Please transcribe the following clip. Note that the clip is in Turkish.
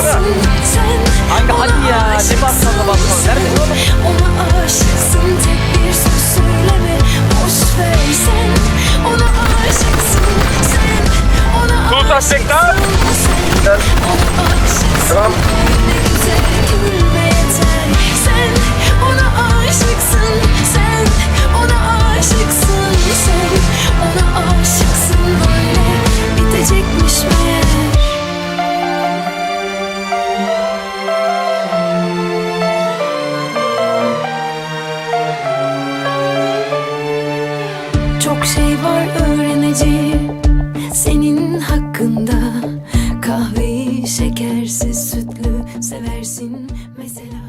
ona aşıksın Sen Kanka ona hadi ya, ne aşıksın. basmalı. Sen Nerede oğlum? Ona aşıksın tek bir söz söyleme Boş ver sen ona aşıksın Sen ona aşıksın. Sen ona aşıksın Tamam. Ne güzel Çok şey var öğreneceğim senin hakkında. Kahveyi şekersiz sütlü seversin mesela